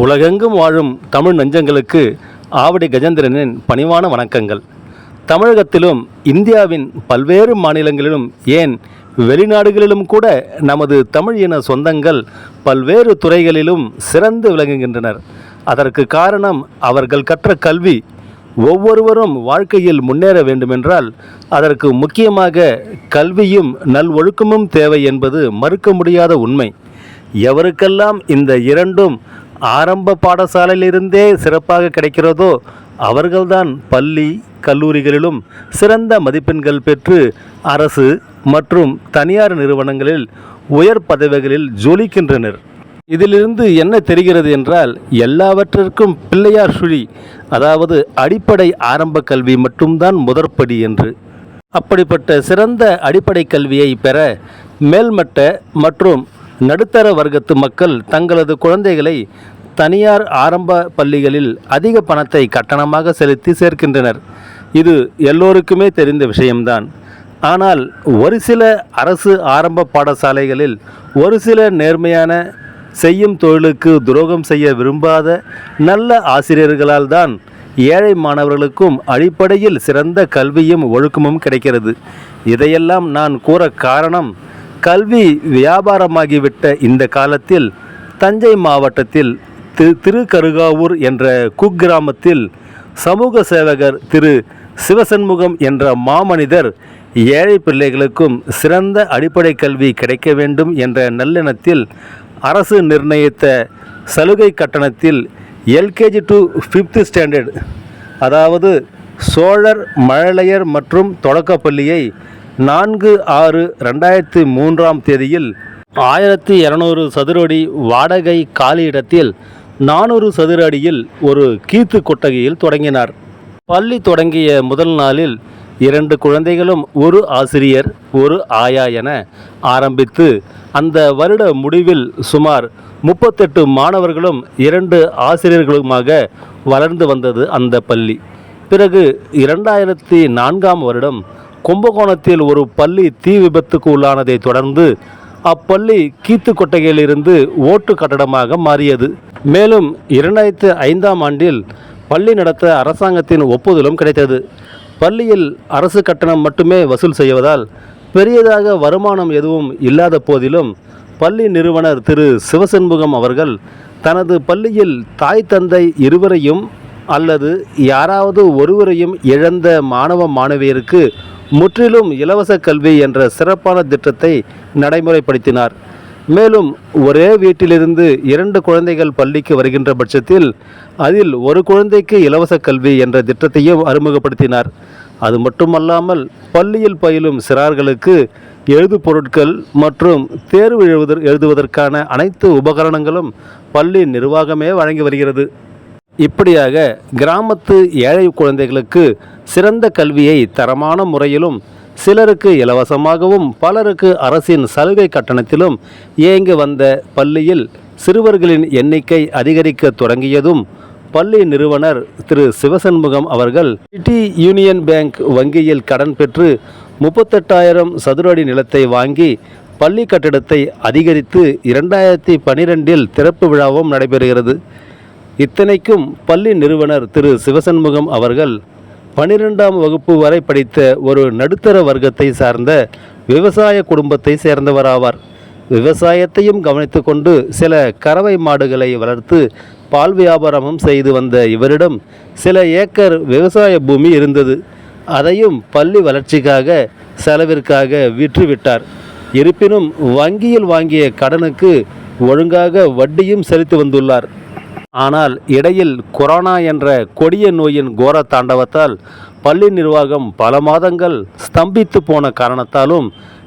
உலகெங்கும் வாழும் தமிழ் நெஞ்சங்களுக்கு ஆவடி கஜேந்திரனின் பணிவான வணக்கங்கள். தமிழகத்திலும் இந்தியாவின் பல்வேறு மாநிலங்களிலும் ஏன் வெளிநாடுகளிலும் கூட நமது தமிழ் இன சொந்தங்கள் பல்வேறு துறைகளிலும் சிறந்து விளங்குகின்றனர். அதற்கு காரணம் அவர்கள் கற்ற கல்வி. ஒவ்வொருவரும் வாழ்க்கையில் முன்னேற வேண்டுமென்றால் அதற்கு முக்கியமாக கல்வியும் நல்வொழுக்கமும் தேவை என்பது மறுக்க முடியாத உண்மை. எவருக்கெல்லாம் இந்த இரண்டும் ஆரம்ப பாடசாலையிலிருந்தே சிறப்பாக கிடைக்கிறதோ அவர்கள்தான் பள்ளி கல்லூரிகளிலும் சிறந்த மதிப்பெண்கள் பெற்று அரசு மற்றும் தனியார் நிறுவனங்களில் உயர் பதவிகளில் ஜொலிக்கின்றனர். இதிலிருந்து என்ன தெரிகிறது என்றால் எல்லாவற்றிற்கும் பிள்ளையார் சுழி அதாவது அடிப்படை ஆரம்ப கல்வி மட்டும்தான் முதற்படி என்று. அப்படிப்பட்ட சிறந்த அடிப்படை கல்வியை பெற மேல்மட்ட மற்றும் நடுத்தர வர்க்கத்து மக்கள் தங்களது குழந்தைகளை தனியார் ஆரம்ப பள்ளிகளில் அதிக பணத்தை கட்டணமாக செலுத்தி சேர்க்கின்றனர். இது எல்லோருக்குமே தெரிந்த விஷயம்தான். ஆனால் ஒரு சில அரசு ஆரம்ப பாடசாலைகளில் ஒரு சில நேர்மையான செய்யும் தொழிலுக்கு துரோகம் செய்ய விரும்பாத நல்ல ஆசிரியர்களால் தான் ஏழை மாணவர்களுக்கும் அடிப்படையில் சிறந்த கல்வியும் ஒழுக்கமும் கிடைக்கிறது. இதையெல்லாம் நான் கூற காரணம் கல்வி வியாபாரமாகிவிட்ட இந்த காலத்தில் தஞ்சை மாவட்டத்தில் திரு திருக்கருகாவூர் என்ற குக்கிராமத்தில் சமூக சேவகர் திரு சிவசண்முகம் என்ற மாமனிதர் ஏழை பிள்ளைகளுக்கும் சிறந்த அடிப்படை கல்வி கிடைக்க வேண்டும் என்ற நல்லெண்ணத்தில் அரசு நிர்ணயித்த சலுகை கட்டணத்தில் எல்கேஜி டு ஃபிஃப்த் ஸ்டாண்டர்ட் அதாவது சோழர் மழலையர் மற்றும் தொடக்கப்பள்ளியை நான்கு ஆறு ரெண்டாயிரத்தி மூன்றாம் தேதியில் ஆயிரத்தி இரநூறு சதுரடி வாடகை காலியிடத்தில் நானூறு சதுர அடியில் ஒரு கீத்து கொட்டகையில் தொடங்கினார். பள்ளி தொடங்கிய முதல் நாளில் இரண்டு குழந்தைகளும் ஒரு ஆசிரியர் ஒரு ஆயா என ஆரம்பித்து அந்த வருட முடிவில் சுமார் முப்பத்தெட்டு மாணவர்களும் இரண்டு ஆசிரியர்களுமாக வளர்ந்து வந்தது அந்த பள்ளி. பிறகு இரண்டாயிரத்தி நான்காம் வருடம் கும்பகோணத்தில் ஒரு பள்ளி தீ விபத்துக்கு உள்ளானதை தொடர்ந்து அப்பள்ளி கீத்து கொட்டகையிலிருந்து ஓட்டு கட்டடமாக மாறியது. மேலும் இரண்டாயிரத்து ஐந்தாம் ஆண்டில் பள்ளி நடத்த அரசாங்கத்தின் ஒப்புதலும் கிடைத்தது. பள்ளியில் அரசு கட்டணம் மட்டுமே வசூல் செய்வதால் பெரியதாக வருமானம் எதுவும் இல்லாத போதிலும் பள்ளி நிறுவனர் திரு. சிவசண்முகம் அவர்கள் தனது பள்ளியில் தாய் தந்தை இருவரையும் அல்லது யாராவது ஒருவரையும் இழந்த மாணவ மாணவியருக்கு முற்றிலும் இலவச கல்வி என்ற சிறப்பான திட்டத்தை நடைமுறைப்படுத்தினார். மேலும் ஒரே வீட்டிலிருந்து இரண்டு குழந்தைகள் பள்ளிக்கு வருகின்ற பட்சத்தில் அதில் ஒரு குழந்தைக்கு இலவச கல்வி என்ற திட்டத்தையும் அறிமுகப்படுத்தினார். அது மட்டுமல்லாமல் பள்ளியில் பயிலும் சிறார்களுக்கு எழுது பொருட்கள் மற்றும் தேர்வு எழுது எழுதுவதற்கான அனைத்து உபகரணங்களும் பள்ளி நிர்வாகமே வழங்கி வருகிறது. இப்படியாக கிராமத்து ஏழை குழந்தைகளுக்கு சிறந்த கல்வியை தரமான முறையிலும் சிலருக்கு இலவசமாகவும் பலருக்கு அரசின் சலுகை கட்டணத்திலும் இயங்கி வந்த பள்ளியில் சிறுவர்களின் எண்ணிக்கை அதிகரிக்க தொடங்கியதும் பள்ளி நிறுவனர் திரு. சிவசண்முகம் அவர்கள் சிட்டி யூனியன் பேங்க் வங்கியில் கடன் பெற்று முப்பத்தெட்டாயிரம் சதுரடி நிலத்தை வாங்கி பள்ளி கட்டிடத்தை அதிகரித்து இரண்டாயிரத்தி பனிரெண்டில் திறப்பு விழாவும் நடைபெறுகிறது. இத்தனைக்கும் பள்ளி நிறுவனர் திரு. சிவசண்முகம் அவர்கள் பனிரெண்டாம் வகுப்பு வரை படித்த ஒரு நடுத்தர வர்க்கத்தை சார்ந்த விவசாய குடும்பத்தை சேர்ந்தவராவார் விவசாயத்தையும் கவனித்து கொண்டு சில கறவை மாடுகளை வளர்த்து பால் வியாபாரமும் செய்து வந்த இவரிடம் சில ஏக்கர் விவசாய பூமி இருந்தது. அதையும் பள்ளி வளர்ச்சிக்காக செலவிற்காக விற்றுவிட்டார். இருப்பினும் வங்கியில் வாங்கிய கடனுக்கு ஒழுங்காக வட்டியும் செலுத்தி வந்துள்ளார். ஆனால் இடையில் கொரோனா என்ற கொடிய நோயின் கோர தாண்டவத்தால் பள்ளி நிர்வாகம் பல மாதங்கள் ஸ்தம்பித்து போன காரணத்தாலும்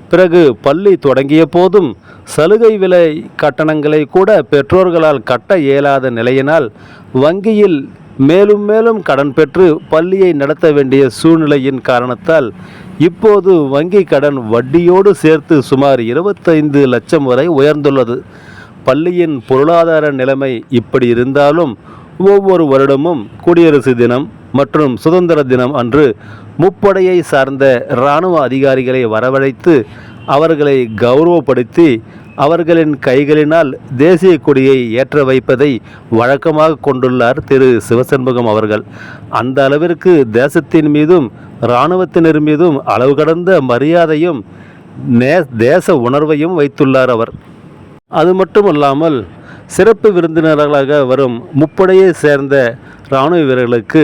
பிறகு பள்ளி தொடங்கிய போதும் சலுகை விலை கட்டணங்களை கூட பெற்றோர்களால் கட்ட இயலாத நிலையினால் வங்கியில் மேலும் மேலும் கடன் பெற்று பள்ளியை நடத்த வேண்டிய சூழ்நிலையின் காரணத்தால் இப்போது வங்கி கடன் வட்டியோடு சேர்த்து சுமார் இருபத்தைந்து லட்சம் வரை உயர்ந்துள்ளது. பள்ளியின் பொருளாதார நிலைமை இப்படி இருந்தாலும் ஒவ்வொரு வருடமும் குடியரசு தினம் மற்றும் சுதந்திர தினம் அன்று முப்படையை சார்ந்த இராணுவ அதிகாரிகளை வரவழைத்து அவர்களை கௌரவப்படுத்தி அவர்களின் கைகளினால் தேசிய கொடியை ஏற்ற வைப்பதை வழக்கமாக கொண்டுள்ளார் திரு சிவசண்முகம் அவர்கள். அந்த அளவிற்கு தேசத்தின் மீதும் இராணுவத்தினர் மீதும் அளவு கடந்த மரியாதையும் நே தேச உணர்வையும் வைத்துள்ளார் அவர். அது மட்டுமல்லாமல் சிறப்பு விருந்தினர்களாக வரும் முப்படையை சேர்ந்த இராணுவ வீரர்களுக்கு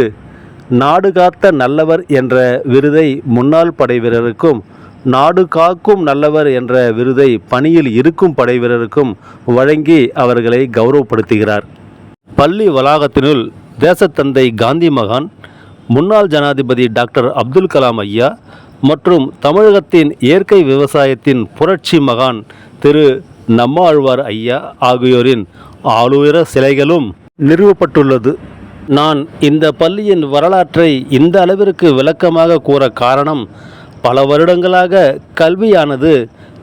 நாடு காத்த நல்லவர் என்ற விருதை முன்னாள் படை வீரருக்கும் நாடு காக்கும் நல்லவர் என்ற விருதை பணியில் இருக்கும் படை வீரருக்கும் வழங்கி அவர்களை கௌரவப்படுத்துகிறார். பள்ளி வளாகத்தினுள் தேசத்தந்தை காந்தி மகான் முன்னாள் ஜனாதிபதி டாக்டர் அப்துல் கலாம் ஐயா மற்றும் தமிழகத்தின் இயற்கை விவசாயத்தின் புரட்சி மகான் திரு நம்மாழ்வார் ஐயா ஆகியோரின் ஆளுயர சிலைகளும் நிறுவப்பட்டுள்ளது. நான் இந்த பள்ளியின் வரலாற்றை இந்த அளவிற்கு விளக்கமாக கூற காரணம் பல வருடங்களாக கல்வியானது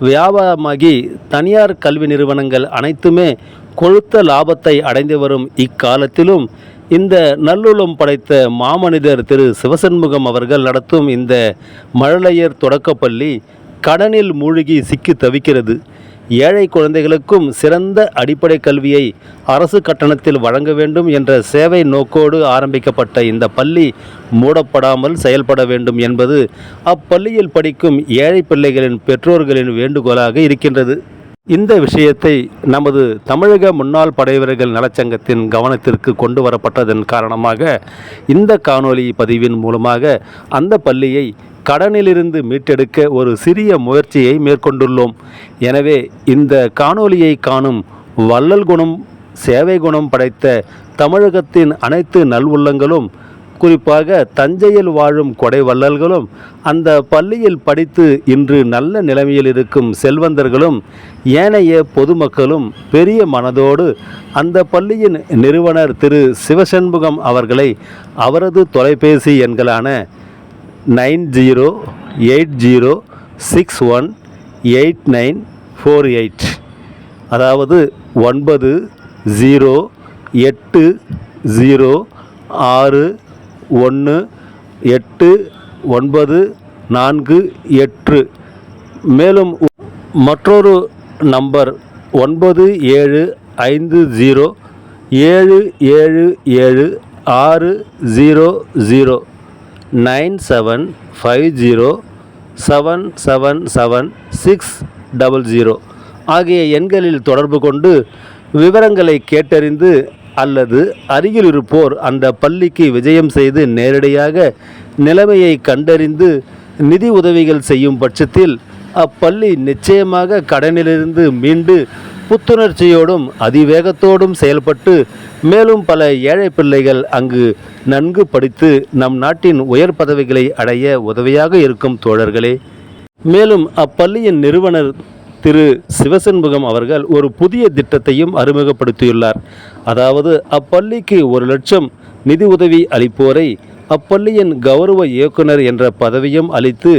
வியாபாரமாகி தனியார் கல்வி நிறுவனங்கள் அனைத்துமே கொழுத்த லாபத்தை அடைந்து வரும் இக்காலத்திலும் இந்த நல்லுளம் படைத்த மாமனிதர் திரு சிவசண்முகம் அவர்கள் நடத்தும் இந்த மழலையர் தொடக்கப்பள்ளி கடனில் மூழ்கி சிக்கி தவிக்கிறது. ஏழை குழந்தைகளுக்கும் சிறந்த அடிப்படை கல்வியை அரசு கட்டணத்தில் வழங்க வேண்டும் என்ற சேவை நோக்கோடு ஆரம்பிக்கப்பட்ட இந்த பள்ளி மூடப்படாமல் செயல்பட வேண்டும் என்பது அப்பள்ளியில் படிக்கும் ஏழை பிள்ளைகளின் பெற்றோர்களின் வேண்டுகோளாக இருக்கின்றது. இந்த விஷயத்தை நமது தமிழக முன்னாள் படைவீரர்கள் நலச்சங்கத்தின் கவனத்திற்கு கொண்டு வரப்பட்டதன் காரணமாக இந்த காணொளி பதிவின் மூலமாக அந்த பள்ளியை கடனிலிருந்து மீட்டெடுக்க ஒரு சிறிய முயற்சியை மேற்கொண்டுள்ளோம். எனவே இந்த காணொளியை காணும் வள்ளல் குணம் சேவை குணம் படைத்த தமிழகத்தின் அனைத்து நல்வுள்ளங்களும் குறிப்பாக தஞ்சையில் வாழும் கொடை வள்ளல்களும் அந்த பள்ளியில் படித்து இன்று நல்ல நிலைமையில் இருக்கும் செல்வந்தர்களும் ஏனைய பொதுமக்களும் பெரிய மனதோடு அந்த பள்ளியின் நிறுவனர் திரு. சிவசண்முகம் அவர்களை அவரது தொலைபேசி எண்களான nine zero eight zero six one eight nine four eight. அதாவது ஒன்பது ஜீரோ எட்டு ஜீரோ ஆறு ஒன்று எட்டு ஒன்பது நான்கு எட்டு. மேலும் மற்றொரு நம்பர் ஒன்பது ஏழு ஐந்து ஜீரோ ஏழு ஏழு ஏழு ஆறு zero zero. Nine seven five zero seven seven seven six double zero ஆகிய எண்களில் தொடர்பு கொண்டு விவரங்களை கேட்டறிந்து அல்லது அருகில் இருப்போர் அந்த பள்ளிக்கு விஜயம் செய்து நேரடியாக நிலைமையை கண்டறிந்து நிதி உதவிகள் செய்யும் பட்சத்தில் அப்பள்ளி நிச்சயமாக கடனிலிருந்து மீண்டு புத்துணர்ச்சியோடும் அதிவேகத்தோடும் செயல்பட்டு மேலும் பல ஏழை பிள்ளைகள் அங்கு நன்கு படித்து நம் நாட்டின் உயர் பதவிகளை அடைய உதவியாக இருக்கும் தோழர்களே. மேலும் அப்பள்ளியின் நிறுவனர் திரு சிவசண்முகம் அவர்கள் ஒரு புதிய திட்டத்தையும் அறிமுகப்படுத்தியுள்ளார். அதாவது அப்பள்ளிக்கு ஒரு லட்சம் நிதி உதவி அளிப்போரை அப்பள்ளியின் கௌரவ இயக்குனர் என்ற பதவியும் அளித்து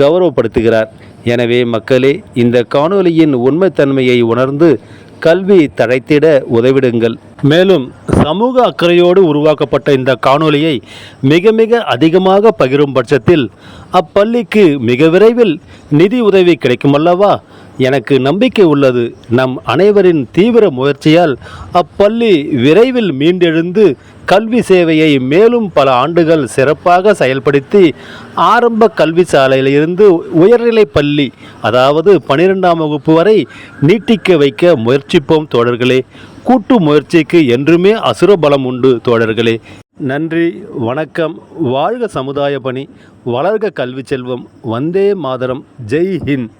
கௌரவப்படுத்துகிறார். எனவே மக்களே இந்த காணொலியின் உண்மைத்தன்மையை உணர்ந்து கல்வி தழைத்திட உதவிடுங்கள். மேலும் சமூக அக்கறையோடு உருவாக்கப்பட்ட இந்த காணொலியை மிக மிக அதிகமாக பகிரும் பட்சத்தில் அப்பள்ளிக்கு மிக விரைவில் நிதி உதவி கிடைக்குமல்லவா? எனக்கு நம்பிக்கை உள்ளது. நம் அனைவரின் தீவிர முயற்சியால் அப்பள்ளி விரைவில் மீண்டெழுந்து கல்வி சேவையை மேலும் பல ஆண்டுகள் சிறப்பாக செயல்படுத்தி ஆரம்ப கல்வி சாலையிலிருந்து உயர்நிலை பள்ளி அதாவது பனிரெண்டாம் வகுப்பு வரை நீட்டிக்க வைக்க முயற்சிப்போம் தோழர்களே. கூட்டு முயற்சிக்கு என்றுமே அசுரபலம் உண்டு தோழர்களே. நன்றி வணக்கம். வாழ்க சமுதாய பணி. வளர்க கல்வி செல்வம். வந்தே மாதரம். ஜெய் ஹிந்த்.